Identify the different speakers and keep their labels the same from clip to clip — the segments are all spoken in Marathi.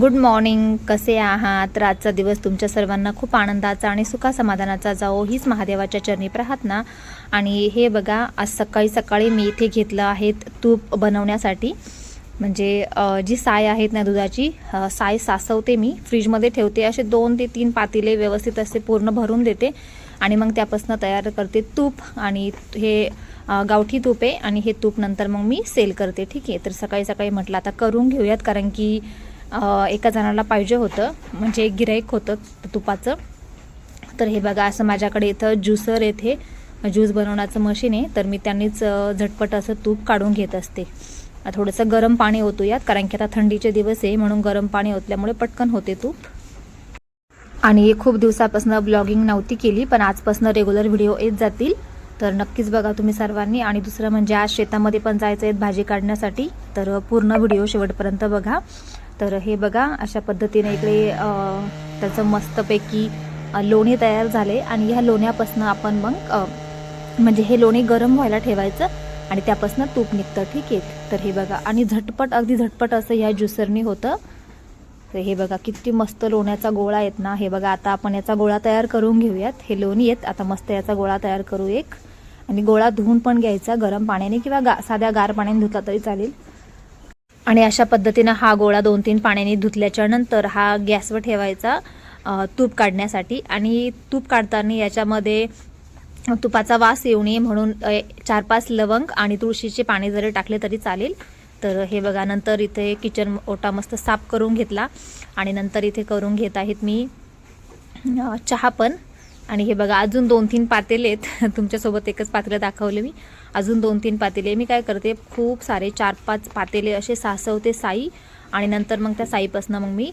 Speaker 1: गुड मॉर्निंग कसे आहात? तर आजचा दिवस तुमच्या सर्वांना खूप आनंदाचा आणि सुखासमाधानाचा जाओ हीच महादेवाच्या चरणी प्राहात ना आणि हे बघा आज सकाळी सकाळी मी इथे घेतलं आहेत तूप बनवण्यासाठी. म्हणजे जी साय आहेत ना दुधाची साय सासवते मी. फ्रीजमध्ये ठेवते असे दोन ते तीन पातीले व्यवस्थित असे पूर्ण भरून देते. आणि मग त्यापासून तयार करते तूप आणि हे गावठी तूप आहे. आणि हे तूप नंतर मग मी सेल करते. ठीक आहे? तर सकाळी सकाळी म्हटलं आता करून घेऊयात. कारण की एका जणाला पाहिजे होतं. म्हणजे एक गिराईक होतं तुपाचं. तर हे बघा असं माझ्याकडे इथं ज्युसर येथे ज्यूस बनवण्याचं मशीन आहे. तर मी त्यांनीच झटपट असं तूप काढून घेत असते. थोडंसं गरम पाणी ओतू यात कारण की आता थंडीचे दिवस आहे म्हणून गरम पाणी ओतल्यामुळे पटकन होते तूप. आणि खूप दिवसापासून ब्लॉगिंग नव्हती केली पण आजपासून रेग्युलर व्हिडिओ येत जातील. तर नक्कीच बघा तुम्ही सर्वांनी. आणि दुसरं म्हणजे आज शेतामध्ये पण जायचं आहेत भाजी काढण्यासाठी. तर पूर्ण व्हिडिओ शेवटपर्यंत बघा. तर हे बघा अशा पद्धतीने इकडे त्याचं मस्तपैकी लोणी तयार झाले. आणि ह्या लोण्यापासून आपण मग म्हणजे हे लोणी गरम व्हायला ठेवायचं आणि त्यापासून तूप निघतं ठीक आहे? तर हे बघा आणि झटपट अगदी झटपट असं ह्या ज्युसरनी होतं. तर हे बघा किती मस्त लोण्याचा गोळा आहेत ना? हे बघा आता आपण याचा गोळा तयार करून घेऊयात. हे लोणी आहेत आता मस्त याचा गोळा तयार करू एक. आणि गोळा धुवून पण घ्यायचा गरम पाण्याने किंवा गा साध्या गार पाण्याने धुतला तरी चालेल. आणि अशा पद्धतीनं हा गोळा दोन तीन पाण्याने धुतल्याच्या नंतर हा गॅसवर ठेवायचा तूप काढण्यासाठी. आणि तूप काढताना याच्यामध्ये तुपाचा वास येऊ नये म्हणून चार पाच लवंग आणि तुळशीचे पाणी जरी टाकले तरी चालेल. तर हे बघा नंतर इथे किचन ओटा मस्त साफ करून घेतला. आणि नंतर इथे करून घेत आहेत मी चहा पण. आणि हे बघा अजून दोन तीन पातेले आहेत. तुमच्यासोबत एकच पातेलं दाखवले मी. अजून दोन तीन पातेले. मी काय करते खूप सारे चार पाच पातेले असे सासवते साई आणि नंतर मग त्या साईपासनं मग मी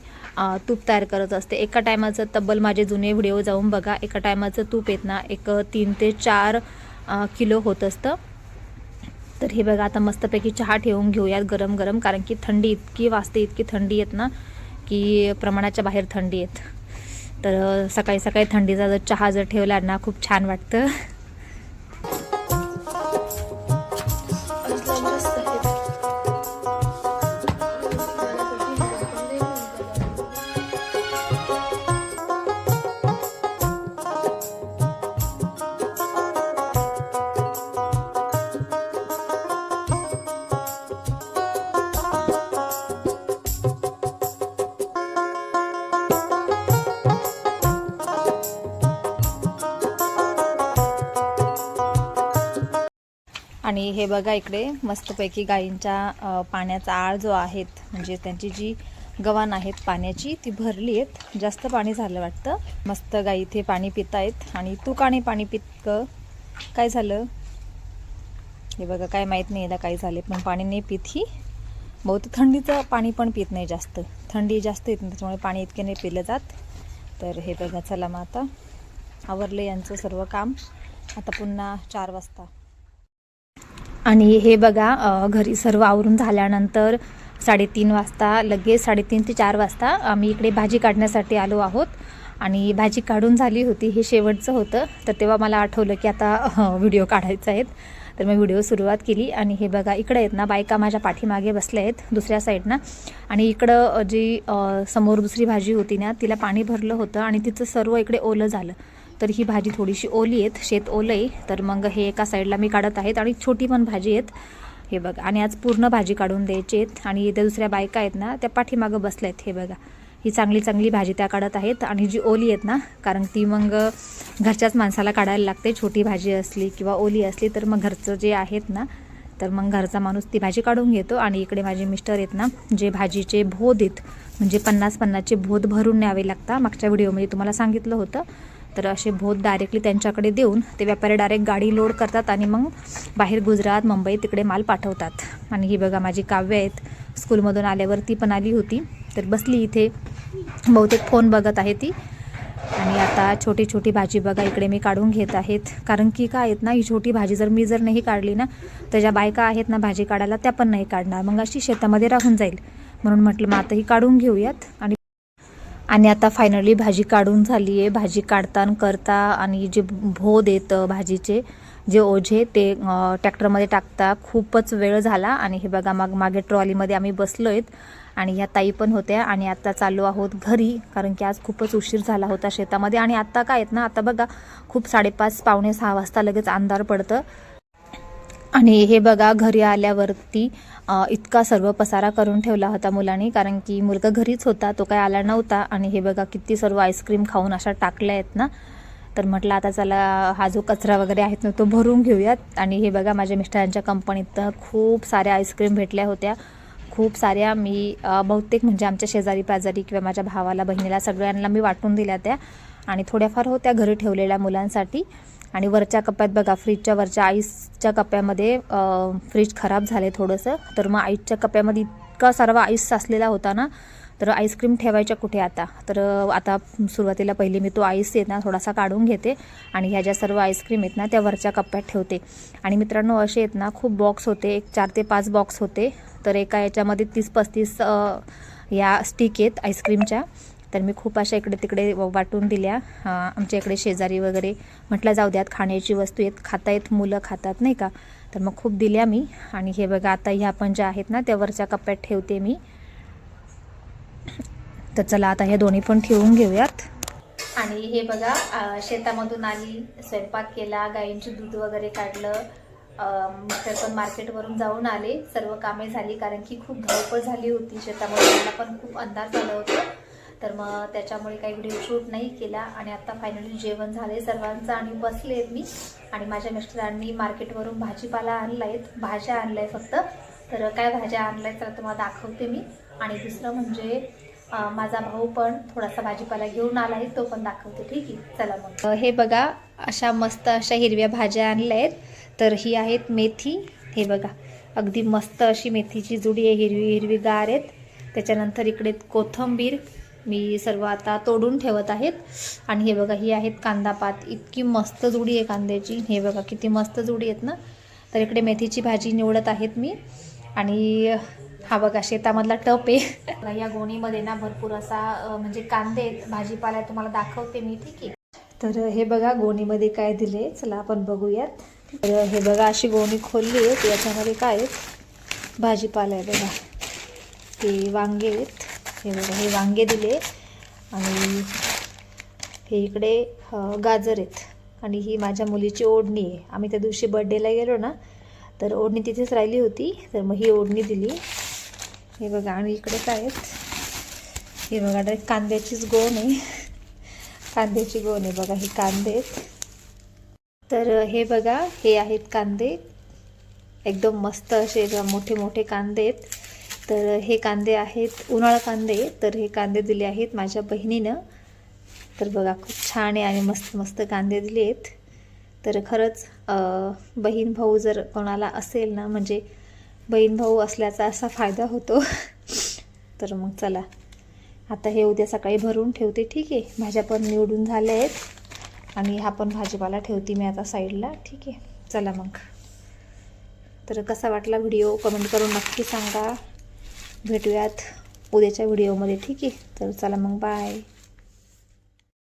Speaker 1: तूप तयार करत असते. एका टायमाचं तब्बल माझे जुने व्हिडिओ जाऊन बघा. एका टायमाचं तूप येत ना एक तीन ते चार किलो होत असतं. तर हे बघा आता मस्तपैकी चहा ठेवून घेऊयात गरम गरम कारण की थंडी इतकी वाजते इतकी थंडी येत ना की प्रमाणाच्या बाहेर थंडी येत. तर सकाळी सकाळी थंडीचा जर चहा जर ठेवला ना खूप छान वाटतं. आणि हे बघा इकडे मस्तपैकी गायींच्या पाण्याचा आळ जो आहेत म्हणजे त्यांची जी गव्हाण आहेत पाण्याची ती भरली आहेत. जास्त पाणी झालं वाटतं. मस्त गाई इथे पाणी पित आहेत आणि तू का पाणी पितकं. काय झालं? हे बघा काय माहीत नाही याला काय झाले पण पाणी नाही पित ही. बहुतेक थंडीचं पाणी पण पित नाही जास्त. थंडी जास्त येत नाही त्याच्यामुळे पाणी इतके नाही पिलं जात. तर हे बघा चला मग आता आवरलं यांचं सर्व काम. आता पुन्हा चार वाजता. आणि हे बघा घरी सर्व आवरून झाल्यानंतर साडेतीन वाजता लगेच साडेतीन ते चार वाजता आम्ही इकडे भाजी काढण्यासाठी आलो आहोत. आणि भाजी काढून झाली होती हे शेवटचं होतं. तर तेव्हा मला आठवलं की आता व्हिडिओ काढायचा आहेत. तर मी व्हिडिओ सुरुवात केली आणि हे बघा इकडे आहेत ना बायका माझ्या पाठीमागे बसल्या आहेत दुसऱ्या साईडनं. आणि इकडं जी समोर दुसरी भाजी होती ना तिला पाणी भरलं होतं आणि तिचं सर्व इकडे ओलं झालं. तर ही भाजी थोडीशी ओली आहेत शेत ओलं आहे तर मग हे एका साईडला मी काढत आहेत आणि छोटी पण भाजी आहेत. हे बघा आणि आज पूर्ण भाजी काढून द्यायची आहेत. आणि त्या दुसऱ्या बायका आहेत ना त्या पाठीमागं बसल्या आहेत. हे बघा ही चांगली चांगली भाजी त्या काढत आहेत. आणि जी ओली आहेत ना कारण ती मग घरच्याच माणसाला काढायला लागते. छोटी भाजी असली किंवा ओली असली तर मग घरचं जे आहेत ना तर मग घरचा माणूस ती भाजी काढून घेतो. आणि इकडे माझे मिस्टर आहेत ना जे भाजीचे भोद आहेत म्हणजे पन्नास पन्नासचे भोद भरून न्यावे लागतात मागच्या व्हिडिओमध्ये तुम्हाला सांगितलं होतं. तर असे भोत डायरेक्टली त्यांच्याकडे देऊन ते व्यापारी डायरेक्ट गाडी लोड करतात आणि मग बाहेर गुजरात मुंबई तिकडे माल पाठवतात. आणि ही बघा माझी काव्य आहेत. स्कूलमधून आल्यावर ती पण आली होती. तर बसली इथे. बहुतेक फोन बघत आहे ती. आणि आता छोटी छोटी भाजी बघा इकडे मी काढून घेत आहेत. कारण की काय आहेत ना ही छोटी भाजी जर मी जर नाही काढली ना तर ज्या बायका आहेत ना भाजी काढायला त्या पण नाही काढणार. मग अशी शेतामध्ये राहून जाईल. म्हणून म्हटलं मग आता ही काढून घेऊयात. आणि आणि आता फायनली भाजी काढून झाली आहे भाजी काढताना करता आणि जे भो देतं भाजीचे जे ओझे ते ट्रॅक्टरमध्ये टाकता. खूपच वेळ झाला आणि हे बघा मग मागे ट्रॉलीमध्ये आम्ही बसलो आहेत आणि ह्या ताई पण होत्या आणि आता चाललो आहोत घरी कारण की आज खूपच उशीर झाला होता शेतामध्ये. आणि आत्ता काय आहेत ना आता बघा खूप साडेपाच पावणे सहा वाजता लगेच अंधार पडतं. आणि हे बघा घरी आल्यावरती इतका सर्व पसारा करून ठेवला होता मुलांनी कारण की मुलगा घरीच होता तो काय आला नव्हता. आणि हे बघा किती सर्व आईस्क्रीम खाऊन अशा टाकल्या आहेत ना. तर म्हटलं आता चला हा जो कचरा वगैरे आहेत ना तो भरून घेऊयात. आणि हे बघा माझ्या मिस्टरांच्या कंपनीत खूप साऱ्या आईस्क्रीम भेटल्या होत्या. खूप साऱ्या मी बहुतेक म्हणजे आमच्या शेजारी पाजारी किंवा माझ्या भावाला बहिणीला सगळ्यांना मी वाटून दिल्या त्या. आणि थोड्याफार होत्या घरी ठेवलेल्या मुलांसाठी. आणि वरच्या कप्प्यात बघा फ्रीजच्या वरच्या आईसच्या कप्प्यामध्ये फ्रीज खराब झाले थोडंसं. तर मग आईसच्या कप्प्यामध्ये इतका सर्व आईस साचलेला होता ना तर आईस्क्रीम ठेवायच्या कुठे आता? तर आता सुरुवातीला पहिले मी तो आईस येत ना थोडासा काढून घेते. आणि ह्या ज्या सर्व आईस्क्रीम आहेत ना त्या वरच्या कप्प्यात ठेवते. आणि मित्रांनो असे आहेत ना खूप बॉक्स होते. एक चार ते पाच बॉक्स होते. तर एका याच्यामध्ये तीस पस्तीस या स्टिक आहेत आईस्क्रीमच्या. तर मी खूप अशा इकडे तिकडे वाटून दिल्या. आमच्या इकडे शेजारी वगैरे म्हटलं जाऊ द्यात खाण्याची वस्तू आहेत खाता येत मुलं खातात नाही का? तर मग खूप दिल्या मी. आणि हे बघा आता ह्या पण ज्या आहेत ना त्या वरच्या कप्प्यात ठेवते मी. तर चला आता ह्या दोन्ही पण ठेवून घेऊयात. आणि हे बघा शेतामधून आली स्वयंपाक केला गायींची दूध वगैरे काढलं. अं, मिस्टर पण मार्केटवरून जाऊन आले. सर्व कामे झाली कारण की खूप धावपळ झाली होती शेतामध्ये. मला पण खूप अंधार झाला होता. तर मग त्याच्यामुळे काही व्हिडिओ शूट नाही केला आणि आता फायनली जेवण झाले सर्वांचं आणि बसले मी. आणि माझ्या मिस्टरांनी मार्केटवरून भाजीपाला आणला आहेत भाज्या आणल्या आहेत फक्त. तर काय भाज्या आणल्या आहेत तर तुम्हाला दाखवते मी. आणि दुसरं म्हणजे माझा भाऊ पण थोडासा भाजीपाला घेऊन आला आहे तो पण दाखवते. ठीक आहे चला मग. हे बघा अशा मस्त अशा हिरव्या भाज्या आणल्या आहेत. तर ही आहेत मेथी. हे बघा अगदी मस्त अशी मेथीची जुडी आहे हिरवी हिरवी गार आहेत. त्याच्यानंतर इकडे कोथंबीर. मी सर्व आता तोडून ठेवत आहेत. आणि हे बघा ही आहेत कांदा पात. इतकी मस्त जुडी आहे कांद्याची. हे बघा किती मस्त जुडी आहेत ना. तर इकडे मेथीची भाजी निवडत आहेत मी. आणि हा बघा शेतामधला टप आहे. या गोणीमध्ये ना भरपूर असा म्हणजे कांदे आहेत. भाजीपाला तुम्हाला दाखवते मी ठीक आहे. तर हे बघा गोणीमध्ये काय दिले चला आपण बघूयात. तर हे बघा अशी गोणी खोलली आहे याच्यामध्ये काय आहेत? भाजीपाला आहे बघा. ते वांगे आहेत. हे बघा हे वांगे दिले आणि हे इकडे गाजर आहेत. आणि ही माझ्या मुलीची ओढणी आहे. आम्ही त्या दिवशी बड्डेला गेलो ना तर ओढणी तिथेच राहिली होती. तर मग ही ओढणी दिली. हे बघा आणि इकडे काय आहेत? हे बघा डायरेक्ट कांद्याचीच गोण आहे. कांद्याची गोण आहे बघा हे कांदे आहेत. तर हे बघा हे आहेत कांदे. एकदम मस्त असे मोठे मोठे कांदे आहेत. तर हे कांदे आहेत उन्हाळा कांदे तर हे कांदे दिले आहेत माझ्या बहिणीनं. तर बघा खूप छान आहे आणि मस्त मस्त कांदे दिले आहेत. तर खरंच बहीण भाऊ जर कोणाला असेल ना म्हणजे बहीण भाऊ असल्याचा असा फायदा होतो. तर मग चला आता हे उद्या सकाळी भरून ठेवते ठीक आहे? भाज्या पण निवडून झाल्या आहेत. आणि हा पण भाजीपाला ठेवते मी आता साईडला ठीक आहे? चला मग. तर कसा वाटला व्हिडिओ? कमेंट करून नक्की सांगा. भेटूयात उद्याच्या व्हिडिओमध्ये. ठीक आहे? तर चला मग बाय.